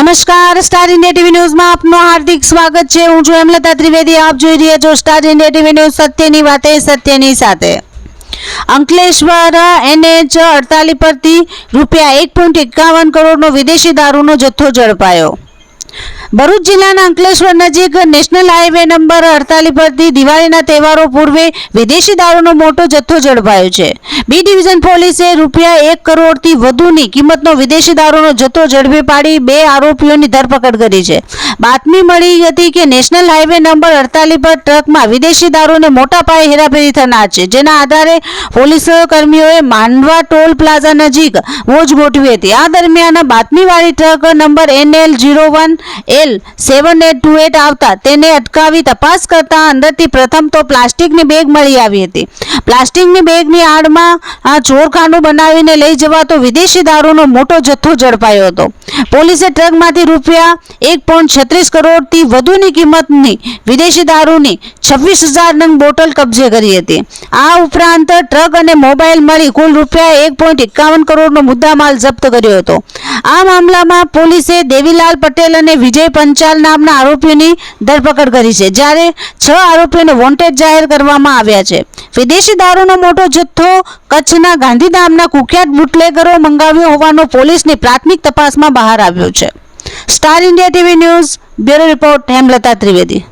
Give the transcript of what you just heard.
નમસ્કાર star India TV ન્યૂઝમાં આપનું હાર્દિક સ્વાગત છે. હું છું હેમલતા ત્રિવેદી. આપ જોઈ રહ્યા છો સ્ટાર ઇન્ડિયા ટીવી ન્યૂઝ સત્યની વાતે, સત્યની સાથે. અંકલેશ્વર એનએચ અડતાલીસ પરથી રૂપિયા એક પોઈન્ટ એકાવન કરોડનો વિદેશી દારૂનો જથ્થો ઝડપાયો. ભરૂચ જિલ્લાના અંકલેશ્વર નજીક નેશનલ હાઈવે નંબર અડતાલીસ પરથી દિવાળીના તહેવારો પૂર્વે વિદેશી દારૂનો મોટો જથ્થો ઝડપાયો છે. બી ડિવિઝન પોલીસે રૂપિયા એક કરોડથી વધુની કિંમતનો વિદેશી દારૂનો જથ્થો ઝડપી પાડી બે આરોપીઓની ધરપકડ કરી છે. બાતમી મળી હતી કે નેશનલ હાઈવે નંબર અડતાલીસ પર ટ્રકમાં વિદેશી દારૂને મોટા પાયે હેરાફેરી થનાર છે. જેના આધારે પોલીસ કર્મીઓએ માંડવા ટોલ પ્લાઝા નજીક મોજ ગોઠવી હતી. આ દરમિયાન બાતમીવાળી truck number NL zero one L seven eight two eight આવતા તેને અટકાવી તપાસ કરતા અંદરથી પ્રથમ તો પ્લાસ્ટિકની બેગ મળી આવી હતી. પ્લાસ્ટિકની બેગની આડમાં આ ચોરખાનું બનાવીને લઈ જવાતો વિદેશી દારૂનો મોટો જથ્થો ઝડપાયો હતો. પોલીસે ટ્રકમાંથી રૂપિયા એક પોઈન્ટ છત્રીસ કરોડથી વધુની કિંમતની વિદેશી દારૂની છવ્વીસ હજાર નંગ બોટલ કબજે કરી હતી. આ ઉપરાંત ટ્રક અને મોબાઈલ મળી કુલ રૂપિયા એક પોઈન્ટ એકાવન કરોડનો મુદ્દામાલ જપ્ત કર્યો હતો. આ મામલામાં પોલીસે દેવીલાલ પટેલ અને વિજય પંચાલ નામના આરોપીઓની ધરપકડ કરી છે, જ્યારે છ આરોપીઓને વોન્ટેડ જાહેર કરવામાં આવ્યા છે. વિદેશી દારૂનો મોટો જથ્થો કચ્છના ગાંધીધામના કુખ્યાત બુટલેગરો મંગાવ્યો હોવાનો પોલીસની પ્રાથમિક તપાસમાં બહાર આવ્યો છે. Star India TV news, bureau report Hemlata Trivedi.